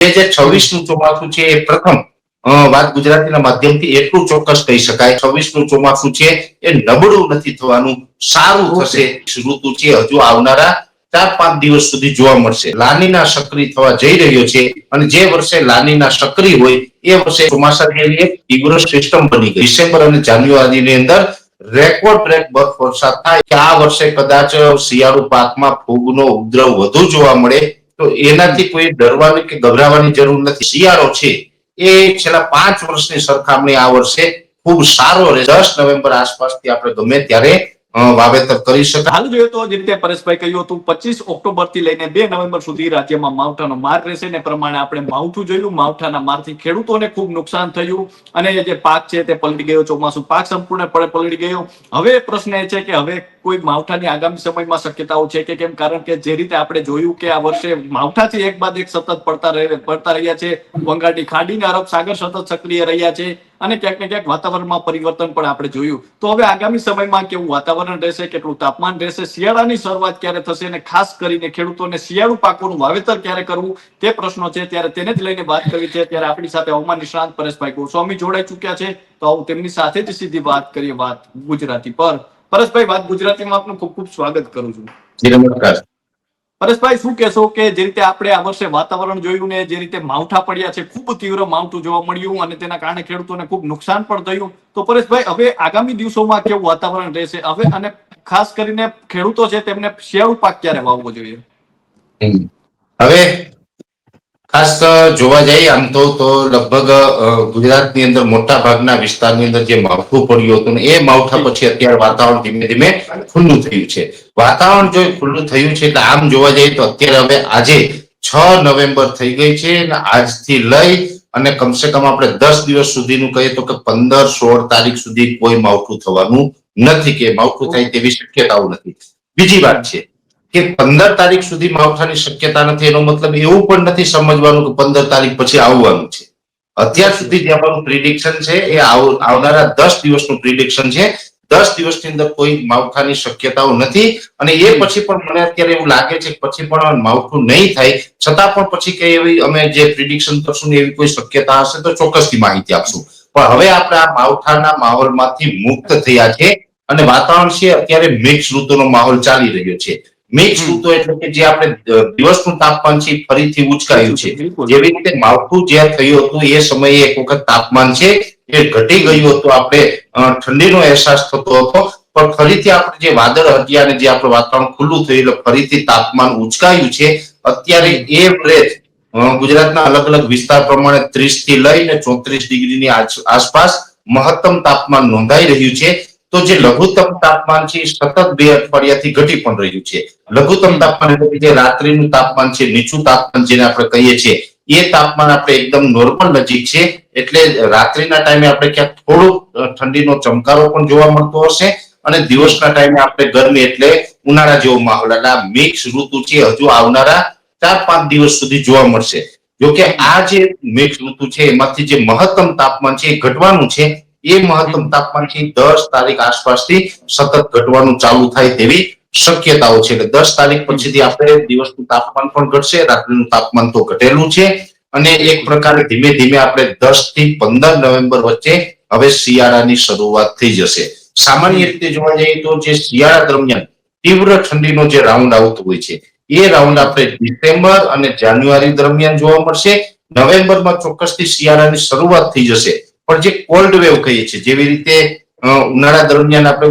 બે હજાર છવ્વીસનું ચોમાસું છે એ પ્રથમ વાત ગુજરાતીના માધ્યમથી એટલું ચોક્કસ કહી શકાય. છવ્વીસનું ચોમાસું છે એ નબળું નથી થવાનું સારું થશે. ઋતુ છે હજુ આવનારા ચાર પાંચ દિવસ સુધી જોવા મળશે. લાનીના સક્રિય થવા જઈ રહ્યો છે અને જે વર્ષે લાનીના સક્રિય હોય એ વર્ષે ચોમાસા જેવી એક તીવ્ર સિસ્ટમ બની ગઈ. ડિસેમ્બર અને જાન્યુઆરીની અંદર રેકોર્ડ બ્રેક બરફ વરસાદ થાય. કે આ વર્ષે કદાચ શિયાળુ પાકમાં ફૂગનો ઉપદ્રવ વધુ જોવા મળે તો એનાથી કોઈ ડરવાની કે ગભરાવાની જરૂર નથી. શિયાળો છે, એ છેલ્લા પાંચ વર્ષની સરખામણી આ વર્ષે ખૂબ સારો રહે. દસ નવેમ્બર આસપાસથી આપણે ગમે ત્યારે વાવેતર કરી શકાય. હાલ જોઈએ તો જે રીતે પરેશભાઈ કહ્યું હતું, પચીસ ઓક્ટોબરથી લઈને બે નવેમ્બર સુધી રાજ્યમાં માવઠાનો માર રહેશે ને પ્રમાણે આપણે માવઠું જોયું. માવઠાના મારથી ખેડૂતોને ખૂબ નુકસાન થયું અને જે પાક છે તે પલટી ગયો, ચોમાસું પાક સંપૂર્ણપણે પલટી ગયો. હવે પ્રશ્ન એ છે કે હવે કોઈ માવઠાની આગામી સમયમાં શક્યતાઓ છે કે કેમ? કારણ કે જે રીતે આપણે જોયું કે આ વર્ષે માવઠાથી એક બાદ એક સતત પડતા પડતા રહ્યા છે. બંગાળની ખાડીને અરબ સાગર સતત સક્રિય રહ્યા છે અને ક્યાંક ને ક્યાંક વાતાવરણમાં પરિવર્તન પણ આપણે જોયું. તો હવે આગામી સમયમાં કેવું વાતાવરણ રહેશે, કેટલું તાપમાન રહેશે, શિયાળાની શરૂઆત ક્યારે થશે અને ખાસ કરીને ખેડૂતોને શિયાળુ પાકોનું વાવેતર ક્યારે કરવું? તે પ્રશ્નો છે. ત્યારે તેને જ લઈને વાત કરવી છે. ત્યારે આપણી સાથે હવામાન નિષ્ણાંત પરેશભાઈ ગોસ્વામી જોડાઈ ચુક્યા છે. તો આવું તેમની સાથે જ સીધી વાત કરીએ વાત ગુજરાતી પર. પરેશભાઈ વાત ગુજરાતીમાં આપનું ખૂબ ખૂબ સ્વાગત કરું છું. નમસ્કાર. પરેશભાઈ શું કહેશો કે જે રીતે આપણે આ વર્ષે વાતાવરણ જોયું ને જે રીતે માવઠા પડ્યા છે ખૂબ તીવ્ર માવઠું જોવા મળ્યું અને તેના કારણે ખેડૂતોને ખૂબ નુકસાન પણ થયું. તો પરેશભાઈ હવે આગામી દિવસોમાં કેવું વાતાવરણ રહેશે? હવે અને ખાસ કરીને ખેડૂતો છે તેમને શિયાળુ પાક ક્યારે વાવવો જોઈએ? હવે ખાસ જોવા જઈએ આમ તો તો લગભગ ગુજરાતની અંદર મોટા ભાગના વિસ્તારની અંદર જે માવઠું પડ્યું હતું એ માવઠા પછી અત્યારે વાતાવરણ ધીમે ધીમે ખુલ્લું થયું છે. વાતાવરણ જો ખુલ્લું થયું છે એટલે આમ જોવા જઈએ તો અત્યારે હવે આજે છ નવેમ્બર થઈ ગઈ છે અને આજથી લઈ અને કમસે કમ આપણે દસ દિવસ સુધીનું કહીએ તો કે પંદર સોળ તારીખ સુધી કોઈ માવઠું થવાનું નથી કે માવઠું થાય તેવી શક્યતાઓ નથી. બીજી વાત છે કે પંદર તારીખ સુધી માવઠાની શક્યતા નથી, એનો મતલબ એવું પણ નથી સમજવાનું કે પંદર તારીખ પછી આવવાનું છે. અત્યાર સુધી જે આપણું પ્રિડિક્શન છે, એ આવનારા દસ દિવસનું પ્રિડિક્શન છે. દસ દિવસની અંદર કોઈ માવઠાની શક્યતાઓ નથી અને એ પછી પણ મને અત્યારે એવું લાગે છે પછી પણ માવઠું નહીં થાય. છતાં પણ પછી કઈ એવી અમે જે પ્રિડિક્શન કરશું એવી કોઈ શક્યતા હશે તો ચોક્કસથી માહિતી આપશું. પણ હવે આપણે આ માવઠાના માહોલમાંથી મુક્ત થયા છે અને વાતાવરણ છે, અત્યારે મિક્સ ઋતુનો માહોલ ચાલી રહ્યો છે. હમ. ઋતુ એટલે કે જે આપણે દિવસનું તાપમાન છે ફરીથી ઉચકાયું છે. જેવી રીતે માવઠું જ્યાં થયું હતું એ સમયે એક વખત તાપમાન છે એ ઘટી ગયું હતું. આપણે ઠંડીનો અહેસાસ થતો હતો. પણ ફરીથી આપણે જે વાદળ હટ્યા અને જે આપણું વાતાવરણ ખુલ્લું થયું એટલે ફરીથી તાપમાન ઉચકાયું છે. અત્યારે એ બ્રેથ ગુજરાતના અલગ અલગ વિસ્તાર પ્રમાણે ત્રીસથી લઈને ચોત્રીસ ડિગ્રીની આસપાસ મહત્તમ તાપમાન નોંધાઈ રહ્યું છે. તો જે લઘુત્તમ તાપમાન છે એ સતત બે અઠવાડિયાથી ઘટી પણ રહ્યું છે. લઘુત્તમ તાપમાન એટલે કે જે રાત્રિનું તાપમાન છે, નીચું તાપમાન જેને આપણે કહીએ છીએ, એ તાપમાન આપણે એકદમ નોર્મલ નજીક છે. એટલે રાત્રિના ટાઈમે આપણે ક્યાંક થોડુંક ઠંડીનો ચમકારો પણ જોવા મળતો હશે અને દિવસના ટાઈમે આપણે ગરમી એટલે ઉનાળા જેવો માહોલ. એટલે આ મિક્સ ઋતુ છે, હજુ આવનારા ચાર પાંચ દિવસ સુધી જોવા મળશે. જોકે આ જે મિક્સ ઋતુ છે, એમાંથી જે મહત્તમ તાપમાન છે એ ઘટવાનું છે. એ મહત્તમ તાપમાનથી દસ તારીખ આસપાસથી સતત ઘટવાનું ચાલુ થાય તેવી શક્યતાઓ છે. એટલે દસ તારીખ પછીથી આપણે દિવસનું તાપમાન પણ ઘટશે, રાત્રિનું તાપમાન તો ઘટેલું છે. અને એક પ્રકારે ધીમે ધીમે આપણે દસથી પંદર નવેમ્બર વચ્ચે હવે શિયાળાની શરૂઆત થઈ જશે. સામાન્ય રીતે જોવા જઈએ તો જે શિયાળા દરમિયાન તીવ્ર ઠંડીનો જે રાઉન્ડ આવતો હોય છે, એ રાઉન્ડ આપણે ડિસેમ્બર અને જાન્યુઆરી દરમિયાન જોવા મળશે. નવેમ્બરમાં ચોક્કસથી શિયાળાની શરૂઆત થઈ જશે. પણ જે કોલ્ડ વેવ કહીએ છીએ જેવી રીતે ઉનાળા દરમિયાન આપણે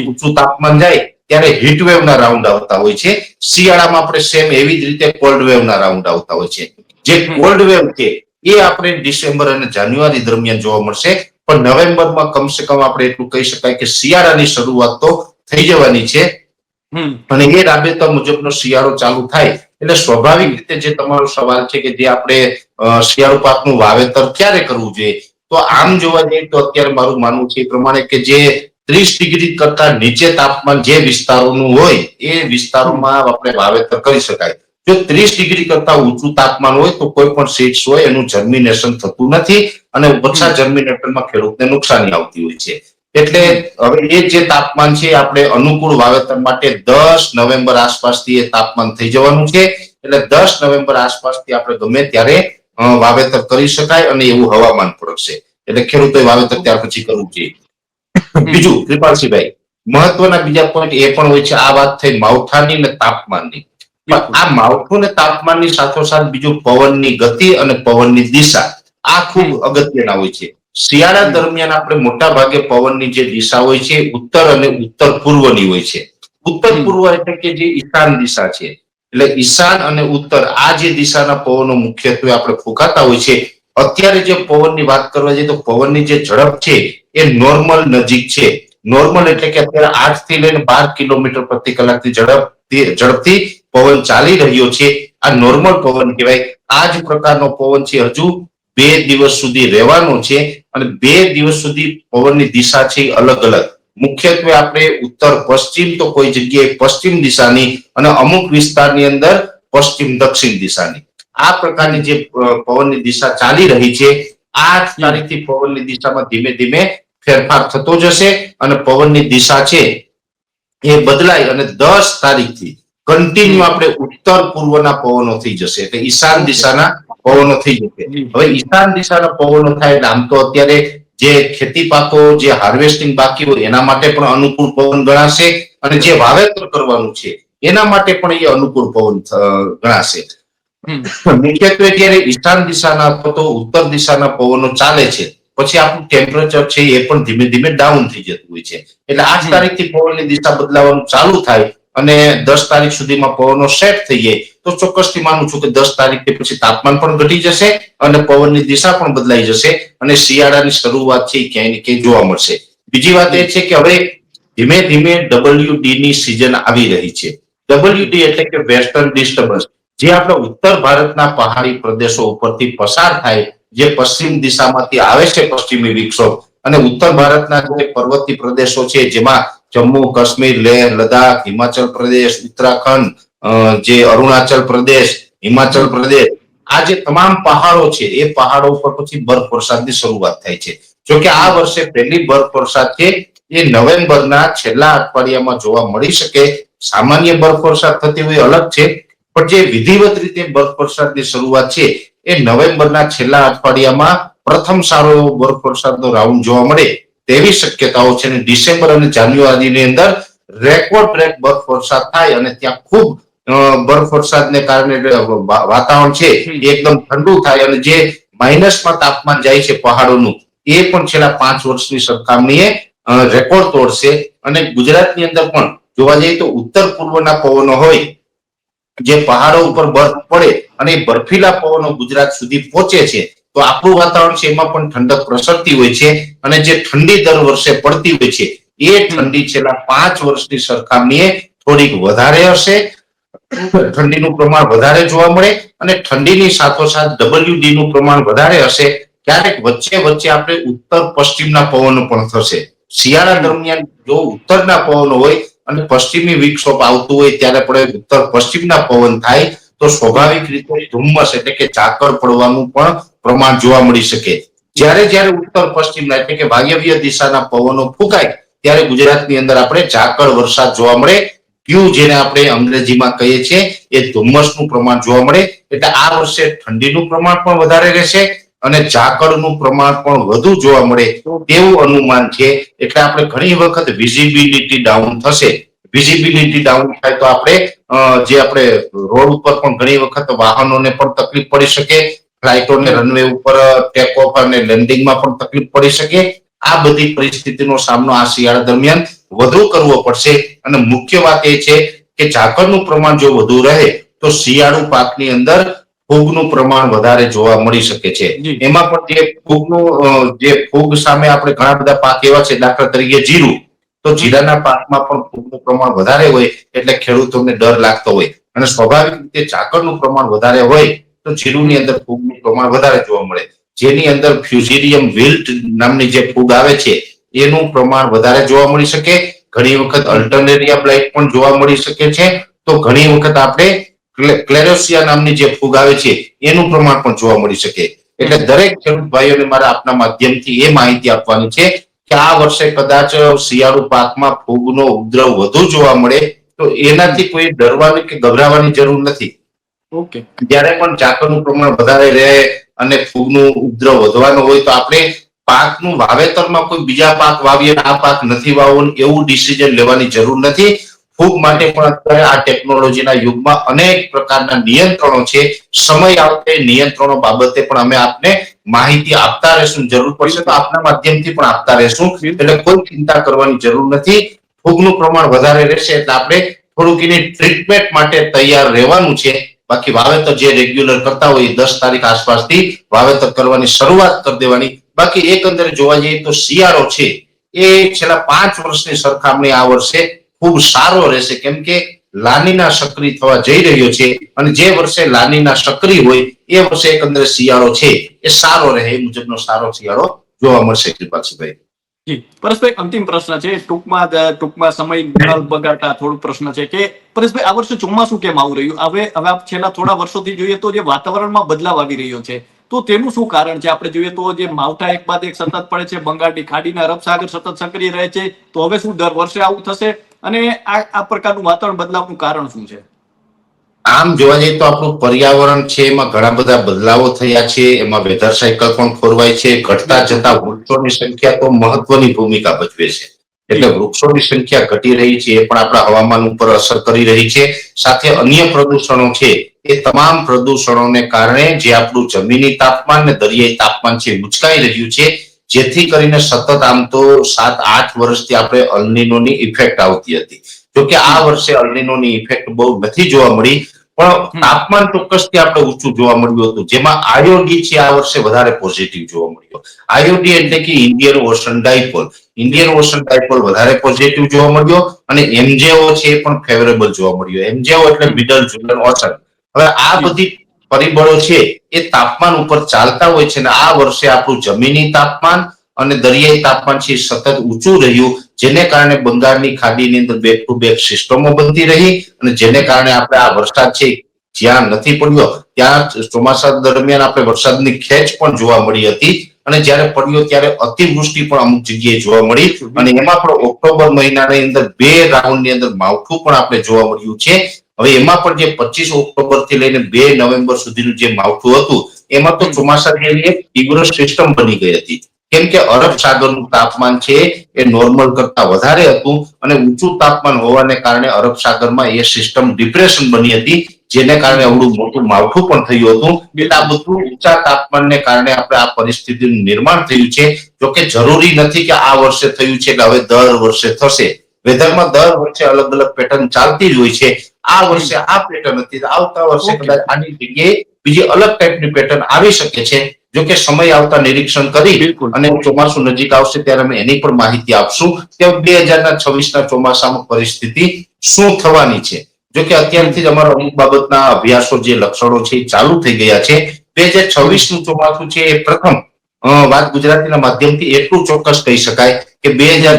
ઊંચું તાપમાન જાય ત્યારે હીટ વેવ ના રાઉન્ડ આવતા હોય છે. શિયાળામાં આપણે સેમ એવી જ રીતે કોલ્ડ વેવ ના રાઉન્ડ આવતા હોય છે. જે કોલ્ડ વેવ છે એ આપણે ડિસેમ્બર અને જાન્યુઆરી દરમિયાન જોવા મળશે પણ નવેમ્બરમાં કમસે કમ આપણે એટલું કહી શકાય કે શિયાળાની શરૂઆત તો થઈ જવાની છે. હમ. અને એ રાબેતા મુજબનો શિયાળો ચાલુ થાય એટલે સ્વાભાવિક રીતે જે તમારો સવાલ છે કે જે આપણે શિયાળુ પાકનું વાવેતર ક્યારે કરવું જોઈએ તો આમ જોવા જઈએ તો અત્યારે મારું માનવું છે એ પ્રમાણે કે જે ત્રીસ ડિગ્રી કરતા નીચે તાપમાન જે વિસ્તારોનું હોય, એ વિસ્તારોમાં આપણે વાવેતર કરી શકાય. જો ત્રીસ ડિગ્રી કરતા ઊંચું તાપમાન હોય તો કોઈ પણ સીડ્સ હોય, એનું જર્મિનેશન થતું નથી અને ઓછા જર્મિનેશનમાં ખેડૂતને નુકસાની આવતી હોય છે. એટલે હવે એ જે તાપમાન છે આપણે અનુકૂળ વાવેતર માટે દસ નવેમ્બર આસપાસથી એ તાપમાન થઈ જવાનું છે. એટલે દસ નવેમ્બર આસપાસથી આપણે ગમે ત્યારે વાવેતર કરી શકાય અને એવું હવામાન પણ એટલે ખેડૂતોએ વાવેતર ત્યાર પછી કરવું જોઈએ. બીજું કૃપાલસિંહભાઈ મહત્વના બીજા પોઈન્ટ એ પણ હોય છે આ વાત થઈ માવઠાની અને તાપમાનની. આ માવઠું ને તાપમાનની સાથોસાથ બીજું પવનની ગતિ અને પવનની દિશા આ ખૂબ અગત્યના હોય છે. શિયાળા દરમિયાન આપણે મોટા ભાગે પવનની જે દિશા હોય છે ઉત્તર અને ઉત્તર પૂર્વની હોય છે. ઉત્તર પૂર્વ એટલે કે જે ઈશાન દિશા છે. એટલે ઈશાન અને ઉત્તર આ જે દિશાના પવનો મુખ્યત્વે આપણે ફૂંકાતા હોય છે. અત્યારે જે પવનની વાત કરવા જઈએ તો પવનની જે ઝડપ છે એ નોર્મલ નજીક છે. નોર્મલ એટલે કે અત્યારે આઠથી લઈને બાર કિલોમીટર પ્રતિ કલાકની ઝડપ ઝડપથી પવન ચાલી રહ્યો છે. આ નોર્મલ પવન કહેવાય. આ જ પ્રકારનો પવન છે હજુ બે દિવસ સુધી રહેવાનો છે અને બે દિવસ સુધી પવનની દિશા છે અલગ અલગ. મુખ્યત્વે આપણે ઉત્તર પશ્ચિમ તો કોઈ જગ્યાએ પશ્ચિમ દિશાની અને અમુક વિસ્તારની અંદર પશ્ચિમ દક્ષિણ દિશાની. આ પ્રકારની જે પવનની દિશા ચાલી રહી છે આઠ તારીખથી પવનની દિશામાં ધીમે ધીમે ફેરફાર થતો જશે અને પવનની દિશા છે એ બદલાય અને દસ તારીખથી કન્ટિન્યુ આપણે ઉત્તર પૂર્વના પવનો થઈ જશે એટલે ઈશાન દિશાના પવનો થઈ જશે. હવે ઈશાન દિશાના પવનો થાય એટલે આમ તો અત્યારે જે ખેતી પાકો જે હાર્વેસ્ટિંગ બાકી હોય એના માટે પણ અનુકૂળ પવન ગણાશે અને જે વાવેતર કરવાનું છે એના માટે પણ એ અનુકૂળ પવન ગણાશે. મુખ્યત્વે જ્યારે ઈશાન દિશાના અથવા તો ઉત્તર દિશાના પવનો ચાલે છે પછી આપણું ટેમ્પરેચર છે એ પણ ધીમે ધીમે ડાઉન થઈ જતું હોય છે. એટલે આઠ. તારીખથી પવનની દિશા બદલાવાનું ચાલુ થાય અને દસ તારીખ સુધીમાં પવનો સેટ થઈ જાય. તો ચોક્કસથી માનું છું કે દસ તારીખ પછી તાપમાન પણ ઘટી જશે અને પવનની દિશા પણ બદલાઈ જશે અને શિયાળાની શરૂઆત છે એ ક્યાંય ને ક્યાંય જોવા મળશે. બીજી વાત એ છે કે હવે ધીમે ધીમે ડબલ્યુડી ની સિઝન આવી રહી છે. ડબલ્યુડી એટલે કે વેસ્ટર્ન ડિસ્ટર્બન્સ જે આપણા ઉત્તર ભારતના પહાડી પ્રદેશો ઉપરથી પસાર થાય, જે પશ્ચિમ દિશામાંથી આવે છે પશ્ચિમી વિક્ષોભ, અને ઉત્તર ભારતના જે પર્વતી પ્રદેશો છે જેમાં જમ્મુ, કાશ્મીર, લેહ, લદ્દાખ, હિમાચલ પ્રદેશ, ઉત્તરાખંડ જે અરુણાચલ પ્રદેશ, હિમાચલ પ્રદેશ, આ જે તમામ પહાડો છે, એ પહાડો ઉપર પછી બરફ વરસાદની શરૂઆત થાય છે. જોકે આ વર્ષે પહેલી બરફ વરસાદ છે, એ નવેમ્બરના છેલ્લા અઠવાડિયામાં જોવા મળી શકે. સામાન્ય બરફ વરસાદ થતી હોય અલગ છે, પણ જે વિધિવત રીતે બરફ વરસાદની શરૂઆત છે, એ નવેમ્બરના છેલ્લા અઠવાડિયામાં પ્રથમ સારો એવો બરફ વરસાદનો રાઉન્ડ જોવા મળે. તેવી શક્યતાઓ છે અને ડિસેમ્બર અને જાન્યુઆરીની અંદર રેકોર્ડ બ્રેક બરફ વરસાદ થાય અને ત્યાં ખૂબ બર્ફ વરસાદને કારણે વાતાવરણ છે એ એકદમ ઠંડુ થાય અને જે માઇનસમાં તાપમાન જાય છે પહાડોનું એ પણ છેલ્લા પાંચ વર્ષની સરખામણીએ રેકોર્ડ તોડશે. અને ગુજરાતની અંદર પણ જોવા જઈએ તો ઉત્તર પૂર્વના પવનો હોય જે પહાડો ઉપર બરફ પડે અને એ બર્ફીલા પવનો ગુજરાત સુધી પહોંચે છે તો આપણું વાતાવરણ છે એમાં પણ ઠંડક પ્રસરતી હોય છે અને જે ઠંડી દર વર્ષે પડતી હોય છે, એ ઠંડી છેલ્લા પાંચ વર્ષની સરખામણીએ થોડીક વધારે હશે. ઠંડીનું પ્રમાણ વધારે જોવા મળે અને ઠંડીની સાથોસાથ ડબલ્યુડી નું પ્રમાણ વધારે હશે, ક્યારેક વચ્ચે વચ્ચે આપણે ઉત્તર પશ્ચિમના પવનો પણ થશે. શિયાળા દરમિયાન જો ઉત્તરના પવનો હોય અને પશ્ચિમી વિક્ષોપ આવતું હોય ત્યારે પણ ઉત્તર પશ્ચિમના પવન થાય, તો સ્વાભાવિક રીતે ધુમ્મસ એટલે કે ઝાકળ પડવાનું પણ પ્રમાણ જોવા મળી શકે. જ્યારે જ્યારે ઉત્તર પશ્ચિમના એટલે કે વાયવ્ય દિશાના પવનો ફૂંકાય, ત્યારે ગુજરાતની અંદર આપણે ઝાકળ વરસાદ જોવા મળે. ક્યુ જેને આપણે અંગ્રેજીમાં કહીએ છીએ, એ ધુમ્મસનું પ્રમાણ જોવા મળે. એટલે આ વર્ષે ઠંડીનું પ્રમાણ પણ વધારે રહેશે અને ઝાકળનું પ્રમાણ પણ વધુ જોવા મળે તેવું અનુમાન છે. એટલે આપણે ઘણી વખત વિઝિબિલિટી ડાઉન થશે. વિઝિબિલિટી ડાઉન થાય તો આપણે જે આપણે રોડ ઉપર પણ ઘણી વખત વાહનોને પણ તકલીફ પડી શકે ફ્લાઇટોને રનવે ઉપર ટેક ઓફ અને લેન્ડિંગમાં પણ તકલીફ પડી શકે. આ બધી પરિસ્થિતિનો સામનો આ શિયાળા દરમિયાન વધુ કરવો પડશે. અને મુખ્ય વાત એ છે કે ઝાકળનું પ્રમાણ જો વધુ રહે તો શિયાળુ પાકની અંદર ફૂગનું પ્રમાણ વધારે જોવા મળી શકે છે. એમાં પણ જે ફૂગનું જે ફૂગ સામે આપણે ઘણા બધા પાક એવા છે દાખલા તરીકે જીરું તો જીરાના પાકમાં પણ ફૂગનું પ્રમાણ વધારે હોય એટલે ખેડૂતોને ડર લાગતો હોય. અને સ્વાભાવિક રીતે ઝાકળનું પ્રમાણ વધારે હોય તો જીરુની અંદર ફૂગનું પ્રમાણ વધારે જોવા મળે. જેની અંદર ફ્યુઝિરિયમ વિલ્ટ નામની જે ફૂગ આવે છે, એનું પ્રમાણ વધારે જોવા મળી શકે. ઘણી વખત અલ્ટરનેરિયા બ્લાઇટ પણ જોવા મળી શકે છે. તો ઘણી વખત આપણે ક્લે- ક્લેરોસિયા નામની જે ફૂગ આવે છે, એનું પ્રમાણ પણ જોવા મળી શકે. એટલે દરેક ખેડૂત ભાઈઓને મારા આપના માધ્યમથી એ માહિતી આપવાની છે કે આ વર્ષે કદાચ શિયાળુ પાકમાં ફૂગનો ઉપદ્રવ વધુ જોવા મળે, તો એનાથી કોઈ ડરવાની કે ગભરાવાની જરૂર નથી. ઓકે. જ્યારે પણ ઝાકળનું પ્રમાણ વધારે રહે અને ફૂગનું ઉપદ્રવ વધવાનો હોય તો આપણે પાકનું વાવેતરમાં કોઈ બીજા પાક વાવીએ આ પાક નથી વાવવો એવું ડિસિઝન લેવાની જરૂર નથી. ફૂગ માટે પણ અત્યારે આ ટેકનોલોજીના યુગમાં અનેક પ્રકારના નિયંત્રણો છે. સમય આવતે નિયંત્રણો બાબતે પણ અમે આપને માહિતી આપતા રહેશું જરૂર પડશે તો આપના માધ્યમથી પણ આપતા રહેશું. એટલે કોઈ ચિંતા કરવાની જરૂર નથી. ફૂગનું પ્રમાણ વધારે રહેશે એટલે આપણે થોડુંક એની ટ્રીટમેન્ટ માટે તૈયાર રહેવાનું છે. બાકી વાવેતર જે રેગ્યુલર કરતા હોય એ દસ તારીખ આસપાસથી વાવેતર કરવાની શરૂઆત કરી દેવાની. બાકી એકંદરે જોવા જઈએ તો શિયાળો છે, એ છેલ્લા પાંચ વર્ષની સરખામણી આ વર્ષે ખૂબ સારો રહેશે. કેમ કે લાનીના સક્રિય થવા જઈ રહ્યો છે અને જે વર્ષે લાનીના સક્રિય હોય એ વર્ષે એકંદરે શિયાળો છે, એ સારો રહે, એ મુજબનો સારો શિયાળો જોવા મળશે જી પરેશભાઈ, અંતિમ પ્રશ્ન છે. ટૂંકમાં ટૂંકમાં સમય બગાડતા થોડું પ્રશ્ન છે કે પરેશભાઈ, આ વર્ષે ચોમાસું કેમ આવું રહ્યું? હવે હવે આપ છેલ્લા થોડા વર્ષોથી જોઈએ તો જે વાતાવરણમાં બદલાવ આવી રહ્યો છે, તો તેનું શું કારણ છે? આપણે જોઈએ તો જે માવઠા એક બાદ એક સતત પડે છે, બંગાળની ખાડીના અરબ સાગર સતત સક્રિય રહે છે, તો હવે શું દર વર્ષે આવું થશે? અને આ આ પ્રકારનું વાતાવરણ બદલાવનું કારણ શું છે? આમ જોવા જઈએ તો આપણું પર્યાવરણ છે એમાં ઘણા બધા બદલાવો થયા છે એમાં વેધર સાયકલ પણ ખોરવાય છે ઘટતા જતા વૃક્ષોની સંખ્યા તો મહત્વની ભૂમિકા ભજવે છે. એટલે વૃક્ષોની સંખ્યા ઘટી રહી છે એ પણ આપણા હવામાન ઉપર અસર કરી રહી છે. સાથે અન્ય પ્રદૂષણો છે એ તમામ પ્રદૂષણોને કારણે જે આપણું જમીની તાપમાન ને દરિયાઈ તાપમાન છે ઉંચકાઈ રહ્યું છે. જેથી કરીને સતત આમ તો સાત આઠ વર્ષથી આપણે અલનીનોની ઇફેક્ટ આવતી હતી. જોકે આ વર્ષે અલ્નિનોની ઇફેક્ટ બહુ નથી જોવા મળી પણ તાપમાન ચોક્કસથી આપણે ઊંચું જોવા મળ્યું હતું જેમાં આયોડી છે આ વર્ષે વધારે પોઝિટિવ જોવા મળ્યો. આયોડી એટલે કે Indian Ocean dipole Indian Ocean dipole વધારે પોઝિટિવ જોવા મળ્યો અને એમજેઓ છે એ પણ ફેવરેબલ જોવા મળ્યો. એમજેઓ એટલે મિડલ જુલન ઓશન હવે આ બધી પરિબળો છે એ તાપમાન ઉપર ચાલતા હોય છે અને આ વર્ષે આપણું જમીની તાપમાન અને દરિયાઈ તાપમાન છે સતત ઊંચું રહ્યું, જેને કારણે બંગાળની ખાડીની અંદર બેક ટુ બેક સિસ્ટમો બનતી રહી અને જેને કારણે આપણે આ વરસાદ છે જ્યાં નથી પડ્યો, ત્યાં ચોમાસા દરમિયાન આપણે વરસાદની ખેંચ પણ જોવા મળી હતી. અને જ્યારે પડ્યો ત્યારે અતિવૃષ્ટિ પણ અમુક જગ્યાએ જોવા મળી. અને એમાં પણ ઓક્ટોબર મહિનાની અંદર બે રાઉન્ડની અંદર માવઠું પણ આપણે જોવા મળ્યું છે. હવે એમાં પણ જે પચીસ ઓક્ટોબરથી લઈને બે નવેમ્બર સુધીનું જે માવઠું હતું, એમાં તો ચોમાસા જેવી એક તીવ્ર સિસ્ટમ બની ગઈ હતી. કેમ કે અરબ સાગરનું તાપમાન છે એ નોર્મલ કરતા વધારે હતું અને ઊંચું તાપમાન હોવાને કારણે અરબ સાગરમાં એ સિસ્ટમ ડિપ્રેશન બની હતી જેને કારણે અવડું મોટું માવઠું પણ થયું હતું. એટલે આ બધું ઊંચા તાપમાનને કારણે આપણે આ પરિસ્થિતિનું નિર્માણ થયું છે. જોકે જરૂરી નથી કે આ વર્ષે થયું છે એટલે હવે દર વર્ષે થશે. વેધરમાં દર વર્ષે અલગ અલગ પેટર્ન ચાલતી જ હોય છે. આ વર્ષે આ પેટર્ન હતી આવતા વર્ષે કદાચ આની જગ્યાએ બીજી અલગ ટાઈપની પેટર્ન આવી શકે છે. જો કે સમય આવતા નિરીક્ષણ કરી. અને ચોમાસું નજીક આવશે ત્યારે અમે એની પણ માહિતી આપશું કે બે હજારના છવ્વીસના ચોમાસામાં પરિસ્થિતિ શું થવાની છે. જો કે અત્યારથી જ અમારા અમુક બાબતના અભ્યાસો જે લક્ષણો છે એ ચાલુ થઈ ગયા છે. બે હજાર છવ્વીસનું ચોમાસું છે એ પ્રથમ વાત ગુજરાતીના માધ્યમથી એટલું ચોક્કસ કહી શકાય કે બે હજાર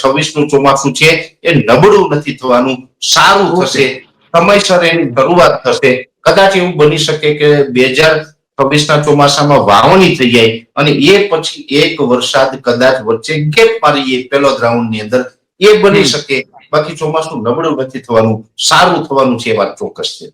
છવ્વીસનું ચોમાસું છે એ નબળું નથી થવાનું સારું થશે સમયસર એની શરૂઆત થશે. કદાચ એવું બની શકે કે બે હજાર છવ્વીસ ચોમાસામાં વાવણી થઈ જાય અને એ પછી એક વરસાદ કદાચ વચ્ચે ગેપ મારીએ પેલો રાઉન્ડની અંદર એ બની શકે. બાકી ચોમાસું નબળું નથી થવાનું સારું થવાનું છે એ વાત ચોક્કસ છે.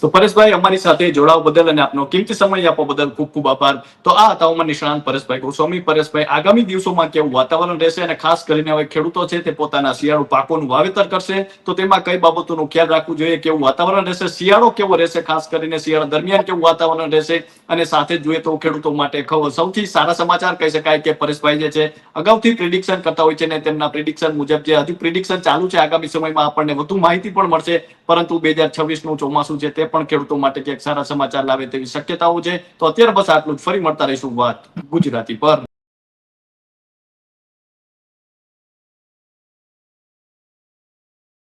તો પરેશભાઈ અમારી સાથે જોડાવા બદલ અને આપનો કિંમતી સમય આપવા બદલ ખૂબ ખૂબ આભાર. તો આ હતા ઉમર નિષ્ણાંત પરેશભાઈ ગોસ્વામી. પરેશભાઈ, આગામી દિવસોમાં કેવું વાતાવરણ રહેશે અને ખાસ કરીને હવે ખેડૂતો છે તે પોતાના શિયાળુ પાકોનું વાવેતર કરશે, તો તેમાં કઈ બાબતોનું ખ્યાલ રાખવું જોઈએ, કેવું વાતાવરણ રહેશે, શિયાળો કેવો રહેશે, ખાસ કરીને શિયાળા દરમિયાન કેવું વાતાવરણ રહેશે, અને સાથે જોઈએ તો ખેડૂતો માટે સૌથી સારા સમાચાર કહી શકાય કે પરેશભાઈ જે છે, અગાઉથી પ્રિડિક્શન કરતા હોય છે ને તેમના પ્રિડિક્શન મુજબ જે હજુ પ્રિડિક્શન ચાલુ છે, આગામી સમયમાં આપણને વધુ માહિતી પણ મળશે, પરંતુ બે હજાર છવ્વીસનું ચોમાસું છે તે પણ ખેડૂતો માટે ક્યાંક સારા સમાચાર લાવે તેવી શક્યતાઓ છે. તો અત્યારે બસ આટલું જ. ફરી મળતા રહીશું વાત ગુજરાતી પર.